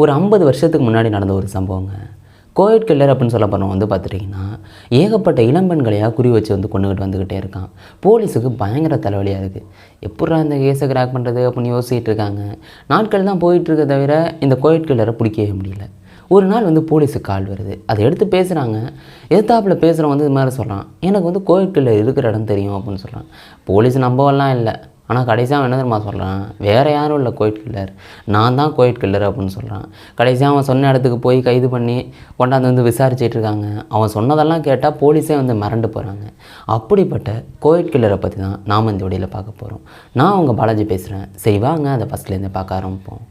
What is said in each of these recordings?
ஒரு ஐம்பது வருஷத்துக்கு முன்னாடி நடந்த ஒரு சம்பவங்க. கோவிட் கில்லர் அப்படின்னு சொல்ல போகிறவங்க வந்து பார்த்துட்டிங்கன்னா ஏகப்பட்ட இளம்பெண்களையாக குறி வச்சு வந்து கொண்டுகிட்டு வந்துக்கிட்டே இருக்கான். போலீஸுக்கு பயங்கர தலைவலியாக இருக்குது எப்பட்றா இந்த கேஸை கிராக் பண்ணுறது அப்படின்னு யோசிச்சுட்டு இருக்காங்க. நாட்கள் தான் போயிட்டுருக்க தவிர இந்த கோவிட் கில்லரை பிடிக்கவே முடியல. ஒரு நாள் வந்து போலீஸுக்கு கால் வருது. அதை எடுத்து பேசுகிறாங்க எதிர்த்தாப்பில் பேசுகிறவங்க வந்து இது மாதிரி சொல்கிறான் எனக்கு வந்து கோவிட் கில்லர் இருக்கிற இடம் தெரியும் அப்படின்னு சொல்கிறான் போலீஸ் நம்பவெல்லாம் இல்லை. ஆனால் கடைசியாக அவன் என்ன தெரியுமா சொல்கிறான் வேறு யாரும் இல்லை கோயிட் கில்லர் நான் தான் கோயிட் கில்லர் அப்படின்னு சொல்கிறான் கடைசியாக அவன் சொன்ன இடத்துக்கு போய் கைது பண்ணி கொண்டாந்து வந்து விசாரிச்சிட்டு இருக்காங்க. அவன் சொன்னதெல்லாம் கேட்டால் போலீஸே வந்து மிரண்டு போகிறாங்க அப்படிப்பட்ட கோயிட் கில்லரை பற்றி தான் நாம் இந்த வீடியோவில் பார்க்க போகிறோம் நான் உங்கள் பாலாஜி பேசுகிறேன் சரி வாங்க அதை ஃபஸ்ட்லேருந்து பார்க்க ஆரம்பிப்போம்.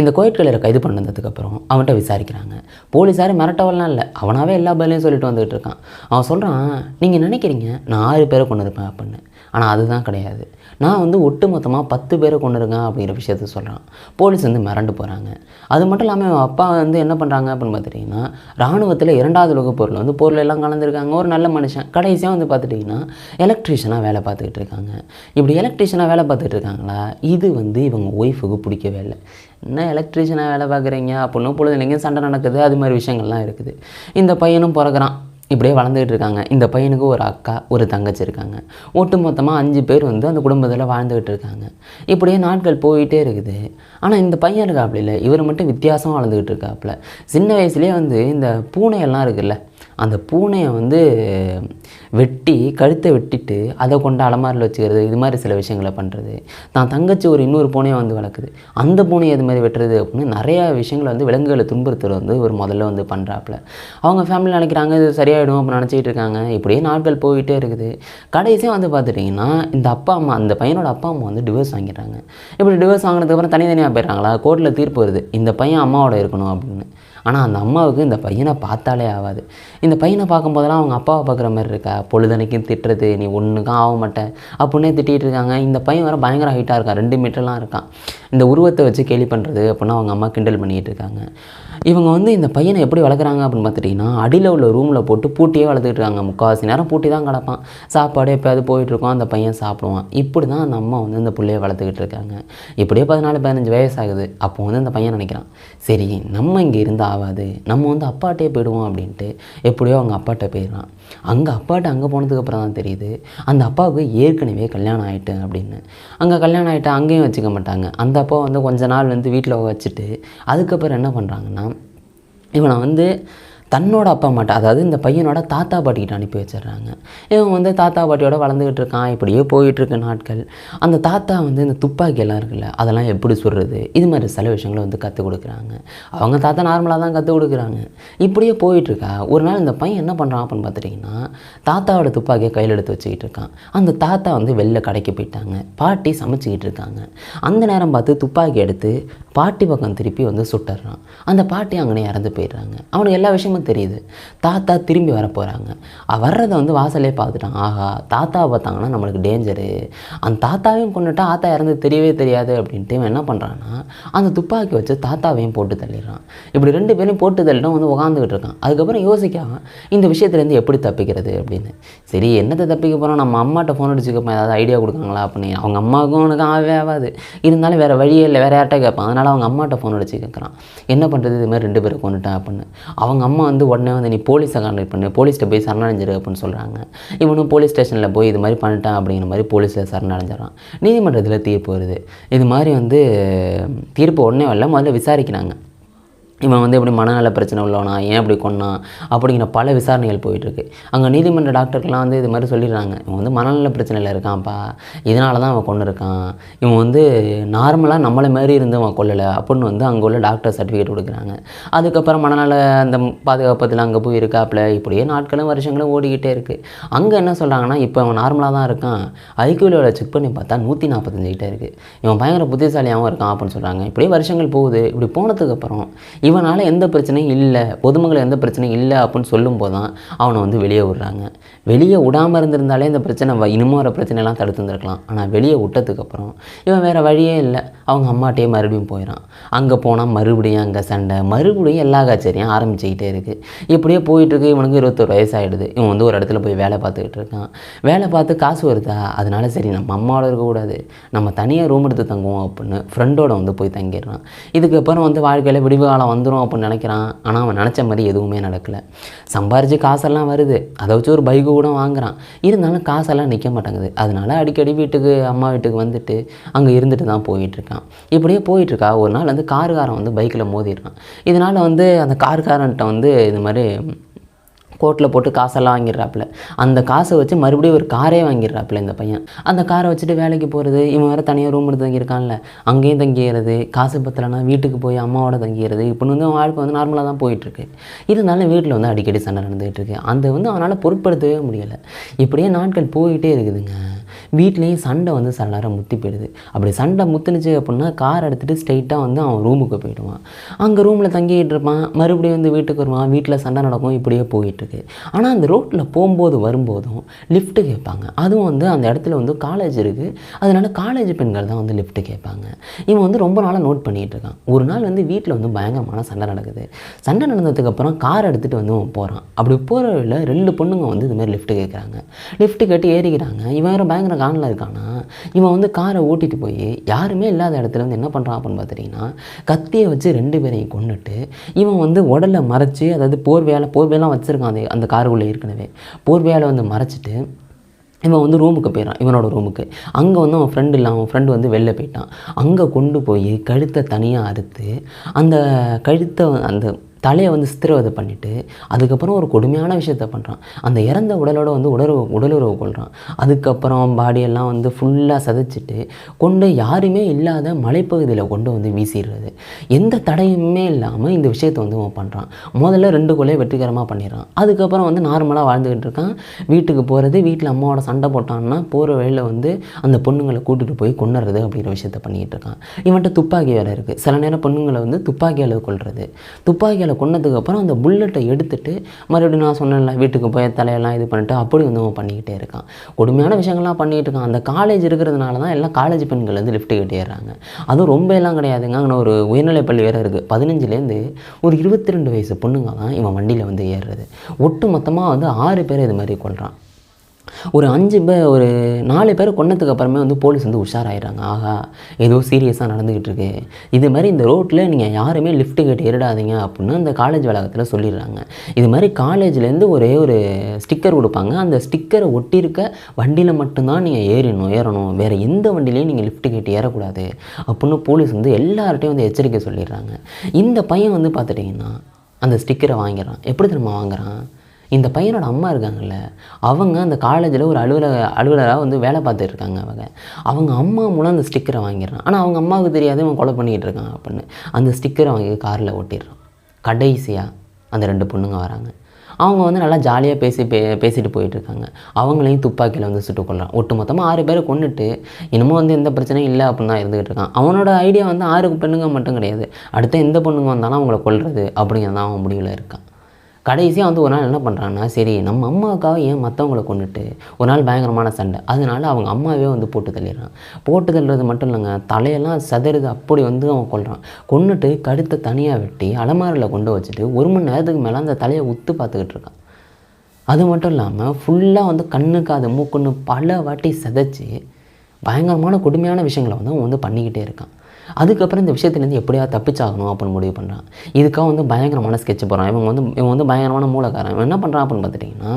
இந்த கோயிட் கில்லரை கைது பண்ணதுக்கப்புறம் அவன்கிட்ட விசாரிக்கிறாங்க. போலீஸார் மிரட்டவெல்லாம் இல்லை. அவனாவே எல்லா பதிலையும் சொல்லிட்டு வந்துகிட்டு இருக்கான். அவன் சொல்கிறான் நீங்கள் நினைக்கிறீங்க நான் ஆறு பேரை கொண்டு இருப்பேன் அப்படின்னு. ஆனால் அதுதான் கிடையாது. நான் வந்து ஒட்டுமொத்தமாக பத்து பேரை கொண்டு இருக்கேன் அப்படிங்கிற விஷயத்த சொல்கிறான் போலீஸ் வந்து மிரண்டு போகிறாங்க அது மட்டும் இல்லாமல் அவன் அப்பா வந்து என்ன பண்ணுறாங்க அப்படின்னு பார்த்துட்டிங்கன்னா ராணுவத்தில் இரண்டாவது உலக பொருள் வந்து பொருளெல்லாம் எல்லாம் கலந்துருக்காங்க. ஒரு நல்ல மனுஷன். கடைசியாக வந்து பார்த்துட்டிங்கன்னா எலக்ட்ரீஷியனாக வேலை பார்த்துக்கிட்டு இருக்காங்க. இப்படி எலக்ட்ரீஷியனாக வேலை பார்த்துக்கிட்டு இருக்காங்களா? இது வந்து இவங்க ஒய்ஃபுக்கு பிடிக்கவே இல்லை. என்ன எலக்ட்ரீஷியனாக வேலை பார்க்குறீங்க அப்படின்னு இல்லைங்க சண்டை நடக்குது. அது மாதிரி விஷயங்கள்லாம் இருக்குது. இந்த பையனும் பிறகுறான் இப்படியே வளர்ந்துக்கிட்டு இருக்காங்க. இந்த பையனுக்கு ஒரு அக்கா ஒரு தங்கச்சி இருக்காங்க. ஒட்டு மொத்தமாக அஞ்சு பேர் வந்து அந்த குடும்பத்தில் வாழ்ந்துக்கிட்டு இருக்காங்க. இப்படியே நாட்கள் போயிட்டே இருக்குது. ஆனால் இந்த பையன் இருக்காப்புல இல்லை. இவர் மட்டும் வித்தியாசமாக வளர்ந்துக்கிட்டு இருக்காப்புல. சின்ன வயசுலேயே வந்து இந்த பூனையெல்லாம் இருக்குல்ல அந்த பூனையை வந்து வெட்டி கழுத்தை வெட்டிட்டு அதை கொண்டு அலமாரில் வச்சுக்கிறது இது மாதிரி சில விஷயங்களை பண்ணுறது தான் தங்கச்சி ஒரு இன்னொரு பூனையை வந்து வளர்க்குது. அந்த பூனையை இது மாதிரி வெட்டுறது அப்படின்னு நிறையா விஷயங்களை வந்து விலங்குகளை துன்புறுத்துறது வந்து ஒரு முதல்ல வந்து பண்ணுறாப்புல அவங்க ஃபேமிலி நினைக்கிறாங்க இது சரியாயிடும் அப்படின்னு நினச்சிக்கிட்டு இருக்காங்க. இப்படியே நாட்கள் போயிட்டே இருக்குது. கடைசியாக வந்து பார்த்துட்டிங்கன்னா இந்த அப்பா அம்மா அந்த பையனோட அப்பா அம்மா வந்து டிவோர்ஸ் வாங்கிடுறாங்க. இப்படி டிவோர்ஸ் வாங்கினதுக்கப்புறம் தனித்தனியாக போயிடுறாங்களா? கோர்ட்டில் தீர்ப்பு வருது. இந்த பையன் அம்மாவோட இருக்கணும் அப்படின்னு. ஆனால் அந்த அம்மாவுக்கு இந்த பையனை பார்த்தாலே ஆகாது. இந்த பையனை பார்க்கும்போதெல்லாம் அவங்க அப்பாவை பார்க்குற மாதிரி இருக்கா? பொழுதனைக்கும் திட்டுறது நீ ஒன்றுக்கும் ஆக மாட்டேன். அப்படின்னே திட்டிகிட்டு இருக்காங்க. இந்த பையன் வேறு பயங்கர ஹைட்டாக இருக்கான். ரெண்டு மீட்டர்லாம் இருக்கான். இந்த உருவத்தை வச்சு கேலி பண்ணுறது அப்படின்னா அவங்க அம்மா கிண்டல் பண்ணிகிட்டு இருக்காங்க. இவங்க வந்து இந்த பையனை எப்படி வளர்க்குறாங்க அப்படின்னு பார்த்துட்டிங்கன்னா அடியில் உள்ள ரூமில் போட்டு பூட்டியே வளர்த்துக்கிட்டு இருக்காங்க. முக்கால்வாசி நேரம் பூட்டி தான் கிடப்பான். சாப்பாடு எப்போயாவது போயிட்டுருக்கோம் அந்த பையன் சாப்பிடுவான். இப்படி தான் அந்த அம்மா வந்து இந்த பிள்ளைய வளர்த்துக்கிட்டு இருக்காங்க. இப்படியே பதினாலு பதினஞ்சு வயசு ஆகுது அப்போ வந்து அந்த பையன் நினைக்கிறான். சரி நம்ம இங்கே இருந்தால் ஆகாது. நம்ம வந்து அப்பாட்டே போயிடுவோம் அப்படின்ட்டு எப்படியோ அவங்க அப்பாட்ட போயிடுறான். அங்கே அப்பாட்ட அங்கே போனதுக்கப்புறம் தான் தெரியுது அந்த அப்பாவுக்கு ஏற்கனவே கல்யாணம் ஆகிட்டு அப்படின்னு. அங்கே கல்யாணம் ஆகிட்டு அங்கேயும் வச்சுக்க மாட்டாங்க. அந்த அப்பா வந்து கொஞ்ச நாள் வந்து வீட்டில் வச்சுட்டு அதுக்கப்புறம் என்ன பண்ணுறாங்கன்னா இவனை வந்து தன்னோட அப்பா அம்மாட்ட அதாவது இந்த பையனோட தாத்தா பாட்டிக்கிட்ட அனுப்பி வச்சிடுறாங்க. இவன் வந்து தாத்தா பாட்டியோட வளர்ந்துக்கிட்டு இருக்கான் இப்படியே போயிட்டுருக்க நாட்கள். அந்த தாத்தா வந்து இந்த துப்பாக்கியெல்லாம் இருக்குல்ல அதெல்லாம் எப்படி சுடுறது? இது மாதிரி சில விஷயங்களை வந்து கற்றுக் கொடுக்குறாங்க. அவங்க தாத்தா நார்மலாக தான் கற்றுக் கொடுக்குறாங்க. இப்படியே போயிட்டுருக்கா. ஒரு நாள் இந்த பையன் என்ன பண்ணுறான் அப்படின்னு பார்த்துட்டிங்கன்னா தாத்தாவோட துப்பாக்கியை கையில் எடுத்து வச்சுக்கிட்டு இருக்கான். அந்த தாத்தா வந்து வெளில கடைக்கு போயிட்டாங்க. பாட்டி சமைச்சிக்கிட்டு இருக்காங்க. அந்த நேரம் பார்த்து துப்பாக்கி எடுத்து பாட்டி பக்கம் திருப்பி வந்து சுட்டுறான். அந்த பாட்டி அங்கனே இறந்து போயிடுறாங்க. அவனுக்கு எல்லா விஷயமும் தெரியுது. தாத்தா திரும்பி வர போகிறாங்க வர்றதை வந்து வாசலே பார்த்துட்டான். ஆஹா தாத்தாவை பார்த்தாங்கன்னா நம்மளுக்கு டேஞ்சரு அந்த தாத்தாவையும் கொண்டுட்டா ஆத்தா இறந்து தெரியவே தெரியாது அப்படின்ட்டு இவன் என்ன பண்ணுறான்னா அந்த துப்பாக்கி வச்சு தாத்தாவையும் போட்டு தள்ளிடுறான். இப்படி ரெண்டு பேரும் போட்டு தள்ளிடும் வந்து உட்காந்துக்கிட்டு இருக்கான். அதுக்கப்புறம் யோசிக்காம இந்த விஷயத்துலேருந்து எப்படி தப்பிக்கிறது அப்படின்னு. சரி என்னத்தை தப்பிக்க போகிறோம் நம்ம அம்மாட்ட ஃபோன் அடிச்சுக்கப்போ ஏதாவது ஐடியா கொடுக்காங்களா அப்படின்னு. அவங்க அம்மாவுக்கும் அவனுக்கு ஆகவே ஆகாது. இருந்தாலும் வேறு வழியே இல்லை. வேறு யார்கிட்ட கேட்பான். அதனால் அவங்க அம்மாட்ட ஃபோன் அடிச்சு கேட்குறான். என்ன பண்ணுறது இது மாதிரி ரெண்டு பேரும் கொண்டுட்டா அப்படின்னு. அவங்க அம்மா வந்து உடனே வந்து நீ போலீஸை கான்டாக்ட் பண்ணு போலீஸ்கிட்ட போய் சரணடைஞ்சிரு அப்படின்னு சொல்கிறாங்க இவனும் போலீஸ் ஸ்டேஷனில் போய் இது மாதிரி பண்ணிட்டான் அப்படிங்கிற மாதிரி போலீஸில் சரணடைஞ்சிடறான். நீதிமன்றத்தில் தீர்ப்பு வருது. இது மாதிரி வந்து தீர்ப்பு உடனே வரல. முதல்ல விசாரிக்கிறாங்க. இவன் வந்து எப்படி மனநல பிரச்சனை உள்ளவனா? ஏன் இப்படி கொன்னான் அப்படிங்கிற பல விசாரணைகள் போயிட்டுருக்கு. அங்கே நீதிமன்ற டாக்டருக்கெலாம் வந்து இது மாதிரி சொல்லிடுறாங்க. இவன் வந்து மனநல பிரச்சனையில் இருக்கான்ப்பா. இதனால தான் அவன் கொண்டு இருக்கான். இவன் வந்து நார்மலாக நம்மளை மாதிரி இருந்து அவன் கொல்லலை அப்படின்னு வந்து அங்கே உள்ள டாக்டர் சர்டிஃபிகேட் கொடுக்குறாங்க. அதுக்கப்புறம் மனநல அந்த பாதுகாப்பத்தில் அங்கே போய் இருக்காப்புல இப்படியே நாட்களும் வருஷங்களும் ஓடிக்கிட்டே இருக்குது அங்கே என்ன சொல்கிறாங்கன்னா இப்போ அவன் நார்மலாக தான் இருக்கான். ஐக்கியூவில் செக் பண்ணி பார்த்தா நூற்றி நாற்பத்தஞ்சு கிட்டே இருக்குது இவன் பயங்கர புத்திசாலியாகவும் இருக்கான் அப்படின்னு சொல்கிறாங்க இப்படியே வருஷங்கள் போகுது. இப்படி போனதுக்கப்புறம் இவனால் எந்த பிரச்சனையும் இல்லை பொதுமக்கள் எந்த பிரச்சனையும் இல்லை அப்படின்னு சொல்லும்போது தான் அவனை வந்து வெளியே விடுறாங்க. வெளியே விடாமல் இருந்திருந்தாலே இந்த பிரச்சனை வ- வர பிரச்சனையெல்லாம் தடுத்து இருந்திருக்கலாம். ஆனால் வெளியே விட்டதுக்கப்புறம் இவன் வேறு வழியே இல்லை. அவங்க அம்மாட்டையே மறுபடியும் போயிடான் அங்கே போனால் மறுபடியும் அங்கே சண்டை. மறுபடியும் எல்லா கச்சேரியும் ஆரம்பிச்சுக்கிட்டே இருக்குது இப்படியே போயிட்டுருக்கு. இவனுக்கு இருபத்தொரு வயசாகிடுது இவன் வந்து ஒரு இடத்துல போய் வேலை பார்த்துக்கிட்டு இருக்கான். வேலை பார்த்து காசு வருதா? அதனால சரி நம்ம அம்மாவோட இருக்கக்கூடாது. நம்ம தனியாக ரூம் எடுத்து தங்குவோம் அப்படின்னு ஃப்ரெண்டோட வந்து போய் தங்கிடுறான். இதுக்கப்புறம் வந்து வாழ்க்கையில் விடிவு காலம் வந்துடும் அப்படின்னு நினைக்கிறான். ஆனால் அவன் நினச்ச மாதிரி எதுவுமே நடக்கலை. சம்பாரித்து காசெல்லாம் வருது. அதை வச்சு ஒரு பைக்கு கூட வாங்குகிறான் இருந்தாலும் காசெல்லாம் நிற்க மாட்டேங்குது. அதனால அடிக்கடி வீட்டுக்கு அம்மா வீட்டுக்கு வந்துட்டு அங்கே இருந்துட்டு தான் போயிட்டுருக்கான். இப்படியே போயிட்டுருக்கா. ஒரு நாள் வந்து காருக்காரன் வந்து பைக்கில் மோதிடுறான் இதனால் வந்து அந்த காருக்காரன்ட்ட வந்து இது மாதிரி கோட்டில் போட்டு காசெல்லாம் வாங்கிடுறாப்புல. அந்த காசை வச்சு மறுபடியும் ஒரு காரே வாங்கிடுறாப்புல இந்த பையன். அந்த காரை வச்சுட்டு வேலைக்கு போகிறது இவன் வேறு தனியாக ரூம் எடுத்து தங்கியிருக்கான்ல. அங்கேயும் தங்கிடுறது காசு பத்தலைன்னா வீட்டுக்கு போய் அம்மாவோட தங்கிடுறது இப்போன்னு வந்து அவன் வாழ்க்கை வந்து நார்மலாக தான் போயிட்டுருக்கு. இருந்தாலும் வீட்டில் வந்து அடிக்கடி சண்டை நடந்துகிட்டு இருக்கு. அந்த வந்து அவனால் பொருட்படுத்தவே முடியலை. இப்படியே நாட்கள் போயிட்டே இருக்குதுங்க. வீட்லேயும் சண்டை வந்து சில நேரம் முத்தி போயிடுது. அப்படி சண்டை முத்துனுச்சு அப்படின்னா கார் எடுத்துகிட்டு ஸ்ட்ரெயிட்டாக வந்து அவன் ரூமுக்கு போயிடுவான். அங்கே ரூமில் தங்கிட்டு இருப்பான். மறுபடியும் வந்து வீட்டுக்கு வருவான். வீட்டில் சண்டை நடக்கும். இப்படியே போயிட்டுருக்கு ஆனால் அந்த ரோட்டில் போகும்போது வரும்போதும் லிஃப்ட்டு கேட்பாங்க. அதுவும் வந்து அந்த இடத்துல வந்து காலேஜ் இருக்குது அதனால் காலேஜ் பெண்கள் தான் வந்து லிஃப்ட்டு கேட்பாங்க. இவன் வந்து ரொம்ப நாளாக நோட் பண்ணிகிட்டு இருக்கான். ஒரு நாள் வந்து வீட்டில் வந்து பயங்கரமான சண்டை நடக்குது. சண்டை நடந்ததுக்கப்புறம் கார் எடுத்துகிட்டு வந்து அவன் போகிறான் அப்படி போகிற ரெண்டு பொண்ணுங்க வந்து இதுமாதிரி லிஃப்ட்டு கேட்குறாங்க. லிஃப்ட்டு கேட்டு ஏறிக்கிறாங்க. இவன் வேறு பயங்கர கானில் இருக்கான்னா இவன் வந்து காரை ஓட்டிட்டு போய் யாருமே இல்லாத இடத்துல வந்து என்ன பண்ணுறான் அப்படின்னு பார்த்துட்டிங்கன்னா கத்தியை வச்சு ரெண்டு பேரையும் கொண்டுட்டு இவன் வந்து உடலை மறைச்சி அதாவது போர்வையால் போர்வையெல்லாம் வச்சுருக்கான் அது அந்த காருக்குள்ளே ஏற்கனவே. போர்வையால் வந்து மறைச்சிட்டு இவன் வந்து ரூமுக்கு போயிடறான் இவனோட ரூமுக்கு. அங்கே வந்து அவன் ஃப்ரெண்டு இல்லை அவன் ஃப்ரெண்டு வந்து வெளில போயிட்டான். அங்கே கொண்டு போய் கழுத்தை தனியாக அறுத்து அந்த கழுத்தை அந்த தலையை வந்து சித்திரவதை பண்ணிவிட்டு அதுக்கப்புறம் ஒரு கொடுமையான விஷயத்த பண்ணுறான் அந்த இறந்த உடலோட வந்து உடலுறவு உடலுறவு கொள்கிறான் அதுக்கப்புறம் பாடியெல்லாம் வந்து ஃபுல்லாக சதைச்சிட்டு கொண்டு யாருமே இல்லாத மலைப்பகுதியில் கொண்டு வந்து வீசிடுறது. எந்த தடையுமே இல்லாமல் இந்த விஷயத்தை வந்து அவன் பண்ணுறான் முதல்ல ரெண்டு கொலையை வெற்றிகரமாக பண்ணிடுறான். அதுக்கப்புறம் வந்து நார்மலாக வாழ்ந்துக்கிட்டு இருக்கான். வீட்டுக்கு போகிறது வீட்டில் அம்மாவோட சண்டை போட்டான்னா போகிற வழியில் வந்து அந்த பொண்ணுங்களை கூட்டிகிட்டு போய் கொண்டுறது அப்படிங்கிற விஷயத்த பண்ணிக்கிட்டு இருக்கான். இவன்கிட்ட துப்பாக்கி வேலை இருக்குது சில நேரம் பொண்ணுங்களை வந்து துப்பாக்கியால் கொள்வது துப்பாக்கியால் கொன்னதுக்கு அப்புறம் அந்த புல்லட்டை எடுத்துட்டு மறுபடியும் நான் சொன்னேன்ல வீட்டுக்கு போய் தலையெல்லாம் இது பண்ணிட்டு அப்படி வந்து அவன் பண்ணிக்கிட்டே இருக்கான். கொடுமையான விஷயங்கள்லாம் பண்ணிக்கிட்டு இருக்கான். அந்த காலேஜ் இருக்கிறதுனால தான் எல்லாம் காலேஜ் பெண்கள் வந்து லிஃப்ட் ஏறுறாங்க அதுவும் ரொம்ப எல்லாம் கிடையாதுங்க. அங்கே ஒரு உயர்நிலைப்பள்ளி வேறு இருக்குது பதினஞ்சுலேருந்து ஒரு இருபத்தி ரெண்டு வயசு பொண்ணுங்க தான் இவன் வண்டியில் வந்து ஏறுறது. ஒட்டு மொத்தமாக வந்து ஆறு பேர் இது மாதிரி கொள்கிறான் ஒரு அஞ்சு பேர் ஒரு நாலு பேர் கொன்னதுக்கு அப்புறமே வந்து போலீஸ் வந்து உஷாராயிடுறாங்க. ஆஹா ஏதோ சீரியஸாக நடந்துக்கிட்டு இருக்கு. இது மாதிரி இந்த ரோட்டில் நீங்கள் யாருமே லிஃப்ட்டு கேட்டு ஏறிடாதீங்க அப்படின்னு அந்த காலேஜ் வளாகத்தில் சொல்லிடுறாங்க. இது மாதிரி காலேஜ்லேருந்து ஒரே ஒரு ஸ்டிக்கர் கொடுப்பாங்க. அந்த ஸ்டிக்கரை ஒட்டியிருக்க வண்டியில் மட்டும்தான் நீங்கள் ஏறணும் ஏறணும். வேறு எந்த வண்டிலையும் நீங்கள் லிஃப்ட்டு கேட்டு ஏறக்கூடாது அப்படின்னு போலீஸ் வந்து எல்லார்ட்டையும் வந்து எச்சரிக்கை சொல்லிடுறாங்க. இந்த பையன் வந்து பார்த்துட்டிங்கன்னா அந்த ஸ்டிக்கரை வாங்கிடுறான். எப்படி திரும்ப வாங்குறான்? இந்த பையனோட அம்மா இருக்காங்கல்ல அவங்க அந்த காலேஜில் ஒரு அலுவலக அலுவலராக வந்து வேலை பார்த்துட்டு இருக்காங்க அவங்க. அவங்க அம்மா மூலம் அந்த ஸ்டிக்கரை வாங்கிடுறான். ஆனால் அவங்க அம்மாவுக்கு தெரியாது இவன் கொலை பண்ணிக்கிட்டு இருக்கான் அப்படின்னு. அந்த ஸ்டிக்கரை வாங்கி காரில் ஒட்டிடுறான் கடைசியாக அந்த ரெண்டு பொண்ணுங்க வராங்க. அவங்க வந்து நல்லா ஜாலியாக பேசி பே பேசிட்டு போயிட்டுருக்காங்க அவங்களையும் துப்பாக்கியில் வந்து சுட்டு கொள்றான் ஒட்டு மொத்தமாக ஆறு பேரை கொண்டுட்டு இன்னமும் வந்து எந்த பிரச்சனையும் இல்லை அப்படின்னு தான் இருந்துகிட்டு இருக்கான். அவனோட ஐடியா வந்து ஆறு பெண்ணுங்க மட்டும் கிடையாது. அடுத்த எந்த பொண்ணுங்க வந்தாலும் அவங்கள கொள்வது அப்படிங்கிறது தான் அவன் முடிவில் இருக்கான். கடைசியாக வந்து ஒரு நாள் என்ன பண்ணுறான்னா சரி நம்ம அம்மாவுக்காக ஏன் மற்றவங்கள கொண்டுட்டு ஒரு நாள் பயங்கரமான சண்டை. அதனால அவங்க அம்மாவே வந்து போட்டு தள்ளிடுறான். போட்டு தள்ளுறது மட்டும் இல்லைங்க தலையெல்லாம் சதறுது அப்படி வந்து அவன் கொள்கிறான் கொன்னுட்டு கழுத்தை தனியாக வெட்டி அலமாரியில் கொண்டு வச்சுட்டு ஒரு மணி நேரத்துக்கு மேலே அந்த தலையை உத்து பார்த்துக்கிட்டு இருக்கான். அது மட்டும் இல்லாமல் ஃபுல்லாக வந்து கண்ணுக்கு அது மூக்குன்னு பல வாட்டி சிதைச்சி பயங்கரமான கொடுமையான விஷயங்களை வந்து அவன் வந்து பண்ணிக்கிட்டே இருக்கான். அதுக்கப்புறம் இந்த விஷயத்துலேருந்து எப்படியா தப்பிச்சாகணும் அப்படின்னு முடிவு பண்ணுறான் இதுக்காக வந்து பயங்கரமான ஸ்கெட்ச் போகிறான் இவங்க வந்து இவன் வந்து பயங்கரமான மூலக்காரன் இவன் என்ன பண்ணுறான் அப்படின்னு பார்த்துட்டிங்கன்னா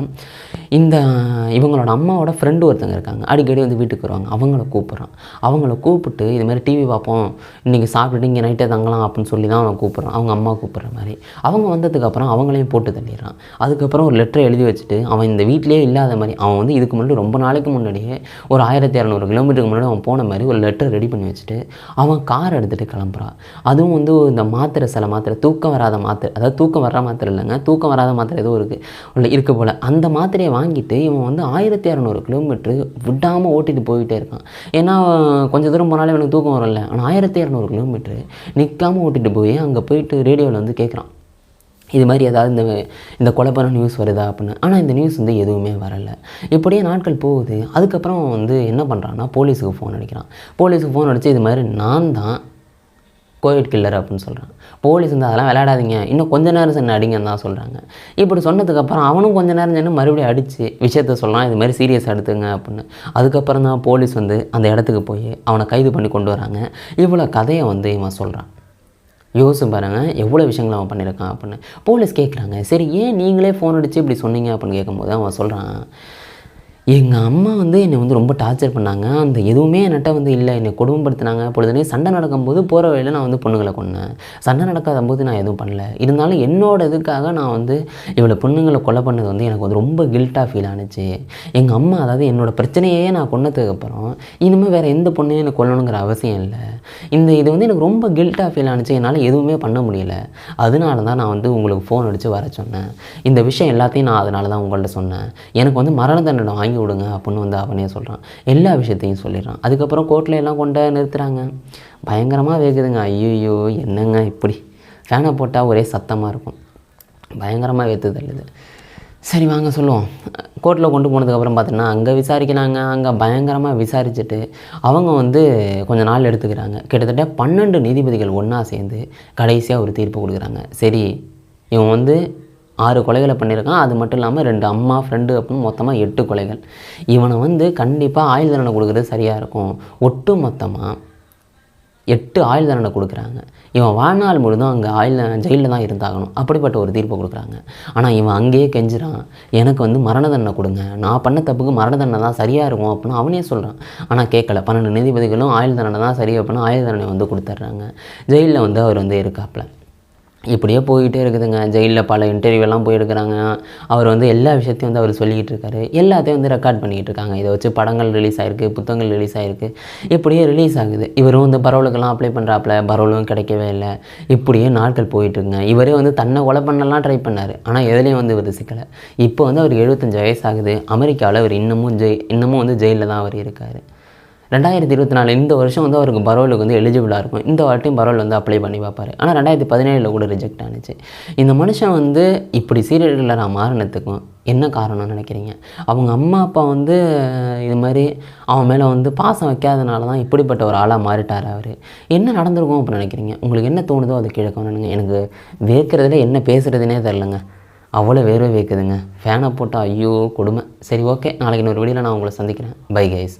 இந்த இவங்களோட அம்மாவோட ஃப்ரெண்டு ஒருத்தங்க இருக்காங்க. அடிக்கடி வந்து வீட்டுக்கு வருவாங்க. அவங்கள கூப்பிட்றான். அவங்கள கூப்பிட்டு இது மாதிரி டிவி பார்ப்போம். இன்றைக்கி சாப்பிட்டுட்டு இங்கே நைட்டே தங்கலாம் அப்படின்னு சொல்லி தான் அவன் கூப்பிட்றான். அவங்க அம்மா கூப்பிட்ற மாதிரி. அவங்க வந்ததுக்கப்புறம் அவங்களையும் போட்டு தள்ளிடுறான். அதுக்கப்புறம் ஒரு லெட்டர் எழுதி வச்சுட்டு அவன் இந்த வீட்டிலேயே இல்லாத மாதிரி அவன் வந்து இதுக்கு முன்னாடி ரொம்ப நாளைக்கு முன்னாடியே ஒரு ஆயிரத்தி இரநூறு கிலோமீட்டருக்கு முன்னாடி அவன் போன மாதிரி ஒரு லெட்டர் ரெடி பண்ணி வச்சுட்டு அவன் கார் எடுத்துகிட்டு கிளம்புறா. அதுவும் வந்து இந்த மாத்திரை சில மாத்திரை தூக்கம் வராத மாத்திரை அதாவது தூக்கம் வர்ற மாத்திரை இல்லைங்க தூக்கம் வராத மாத்திரை எதுவும் இருக்குது உள்ள இருக்கு போல். அந்த மாத்திரையை வாங்கிட்டு இவன் வந்து ஆயிரத்தி இரநூறு கிலோமீட்ரு விடாமல் ஓட்டிகிட்டு போயிட்டே இருக்கான். ஏன்னா கொஞ்சம் தூரம் போனாலே இவனுக்கு தூக்கம் வரும்ல. ஆனால் ஆயிரத்தி இரநூறு கிலோமீட்ரு நிற்காம ஓட்டிகிட்டு போய் அங்கே போயிட்டு ரேடியோவில் வந்து கேட்குறான் இது மாதிரி ஏதாவது இந்த இந்த கொலை பண்ண நியூஸ் வருதா அப்படின்னு. ஆனால் இந்த நியூஸ் வந்து எதுவுமே வரலை. இப்படியே நாட்கள் போகுது. அதுக்கப்புறம் வந்து என்ன பண்ணுறான்னா போலீஸுக்கு ஃபோன் அடிக்கிறான். போலீஸுக்கு ஃபோன் அடித்து இது மாதிரி நான் தான் கோவிட் கில்லர் அப்படின்னு சொல்கிறான் போலீஸ் வந்து அதெல்லாம் விளையாடாதீங்க. இன்னும் கொஞ்ச நேரம் சென்று அடிங்கன்னு தான் சொல்கிறாங்க இப்படி சொன்னதுக்கப்புறம் அவனும் கொஞ்ச நேரம் சென்று மறுபடியும் அடித்து விஷயத்த சொல்லலாம் இது மாதிரி சீரியஸ் எடுத்துங்க அப்படின்னு. அதுக்கப்புறம் தான் போலீஸ் வந்து அந்த இடத்துக்கு போய் அவனை கைது பண்ணி கொண்டு வராங்க. இவ்வளோ கதையை வந்து இவன் சொல்கிறான் யோசிச்சு பாருங்கள் எவ்வளோ விஷயங்கள் அவன் பண்ணியிருக்கான் அப்படின்னு. போலீஸ் கேட்குறாங்க சரி ஏன் நீங்களே ஃபோன் அடித்து இப்படி சொன்னீங்க அப்படின்னு கேட்கும்போது அவன் சொல்கிறான் எங்கள் அம்மா வந்து என்னை வந்து ரொம்ப டார்ச்சர் பண்ணாங்க. அந்த எதுவுமே என்கிட்ட வந்து இல்லை. என்னை கொடுமைப்படுத்தினாங்க. பொழுதுனே சண்டை நடக்கும்போது போகிற வழியில் நான் வந்து பொண்ணுங்களை கொன்னேன். சண்டை நடக்காத போது நான் எதுவும் பண்ணல. இருந்தாலும் என்னோட இதுக்காக நான் வந்து இவ்வளோ பொண்ணுங்களை கொலை பண்ணது வந்து எனக்கு வந்து ரொம்ப கில்ட்டாக ஃபீல் ஆனுச்சு. எங்கள் அம்மா அதாவது என்னோட பிரச்சனையே நான் கொன்னதுக்கப்புறம் இனிமேல் வேறு எந்த பொண்ணையும் எனக்கு கொல்லணுங்கிற அவசியம் இல்லை. இந்த இது வந்து எனக்கு ரொம்ப கில்ட்டாக ஃபீல் ஆனுச்சு. என்னால் எதுவுமே பண்ண முடியல. அதனால தான் நான் வந்து உங்களுக்கு ஃபோன் அடித்து வர சொன்னேன். இந்த விஷயம் எல்லாத்தையும் நான் அதனால தான் உங்கள்கிட்ட சொன்னேன். எனக்கு வந்து மரண தண்டனை வாங்கி விடுங்க அப்படின்னு வந்து அவனே சொல்கிறான் எல்லா விஷயத்தையும் சொல்லிடுறான். அதுக்கப்புறம் கோர்ட்டில் எல்லாம் கொண்டு நிறுத்துகிறாங்க பயங்கரமாக வேகுதுங்க. ஐயோ என்னங்க இப்படி? ஃபேனை போட்டால் ஒரே சத்தமாக இருக்கும். பயங்கரமாக வேத்து தள்ளுது. சரி வாங்க சொல்லுவோம். கோர்ட்டில் கொண்டு போனதுக்கப்புறம் பார்த்தீங்கன்னா அங்கே விசாரிக்கிறாங்க. அங்கே பயங்கரமாக விசாரிச்சுட்டு அவங்க வந்து கொஞ்ச நாள் எடுத்துக்கிறாங்க. கிட்டத்தட்ட பன்னெண்டு நீதிபதிகள் ஒன்றா சேர்ந்து கடைசியாக ஒரு தீர்ப்பு கொடுக்குறாங்க. சரி இவன் வந்து ஆறு கொலைகளை பண்ணியிருக்கான். அது மட்டும் இல்லாமல் ரெண்டு அம்மா ஃப்ரெண்டு அப்படின்னு மொத்தமாக எட்டு கொலைகள். இவனை வந்து கண்டிப்பாக ஆயுள் தண்டனை கொடுக்குறது சரியாக இருக்கும். ஒட்டு மொத்தமாக எட்டு ஆயுள் தண்டனை கொடுக்குறாங்க. இவன் வாழ்நாள் முழுதும் அங்கே ஆயுள் ஜெயிலில் தான் இருந்தாகணும். அப்படிப்பட்ட ஒரு தீர்ப்பை கொடுக்குறாங்க. ஆனால் இவன் அங்கேயே கெஞ்சுறான். எனக்கு வந்து மரண தண்டனை கொடுங்க. நான் பண்ண தப்புக்கு மரண தண்டனை தான் சரியாக இருக்கும் அப்படின்னு அவனே சொல்கிறான் ஆனால் கேட்கல. பன்னெண்டு நீதிபதிகளும் ஆயுள் தண்டனை தான் சரி அப்படின்னு ஆயுள் தண்டனை வந்து கொடுத்துட்றாங்க. ஜெயிலில் வந்து அவர் வந்து இருக்காப்புல. இப்படியே போயிட்டே இருக்குதுங்க. ஜெயிலில் பல இன்டர்வியூலாம் போயிருக்கிறாங்க. அவர் வந்து எல்லா விஷயத்தையும் வந்து அவர் சொல்லிக்கிட்டு இருக்காரு. எல்லாத்தையும் வந்து ரெக்கார்ட் பண்ணிக்கிட்டு இருக்காங்க. இதை வச்சு படங்கள் ரிலீஸ் ஆகிருக்கு புத்தகங்கள் ரிலீஸ் ஆகிருக்கு இப்படியே ரிலீஸ் ஆகுது. இவரும் வந்து பரோலுக்கெல்லாம் அப்ளை பண்ணுறாப்புல பரோலும் கிடைக்கவே இல்லை. இப்படியே நாட்கள் போயிட்டுருங்க இவரே வந்து தன்னை கொலை பண்ணலாம் ட்ரை பண்ணார். ஆனால் எதுலேயும் வந்து இவர் சிக்கலை இப்போ வந்து அவர் எழுபத்தஞ்சு வயசு ஆகுது. அமெரிக்காவில் அவர் இன்னமும் ஜெய் இன்னமும் வந்து ஜெயிலில் தான் அவர் இருக்கார். ரெண்டாயிரத்தி இருபத்தி நாலு இந்த வருஷம் வந்து அவருக்கு பரோலுக்கு வந்து எலிஜிபிளாக இருக்கும். இந்த வாட்டியும் பரோல் வந்து அப்ளை பண்ணி பார்ப்பார். ஆனால் ரெண்டாயிரத்தி பதினேழில் கூட ரிஜெக்ட் ஆனிச்சு. இந்த மனுஷன் வந்து இப்படி சீரியல் நான் மாறினத்துக்கும் என்ன காரணம்னு நினைக்கிறீங்க? அவங்க அம்மா அப்பா வந்து இது மாதிரி அவன் மேலே வந்து பாசம் வைக்காதனால தான் இப்படிப்பட்ட ஒரு ஆளாக மாறிட்டார் அவர். என்ன நடந்திருக்கும் அப்படின்னு நினைக்கிறீங்க? உங்களுக்கு என்ன தோணுதோ அது கீழே கவனிங்க எனக்கு வேர்க்கிறதுல என்ன பேசுகிறதுனே தெரிலங்க அவ்வளோ வேர்வை வைக்குதுங்க ஃபேனை போட்டால் ஐயோ கொடுமை. சரி ஓகே நாளைக்கு இன்னொரு வீடியோவில் நான் உங்களை சந்திக்கிறேன். Bye guys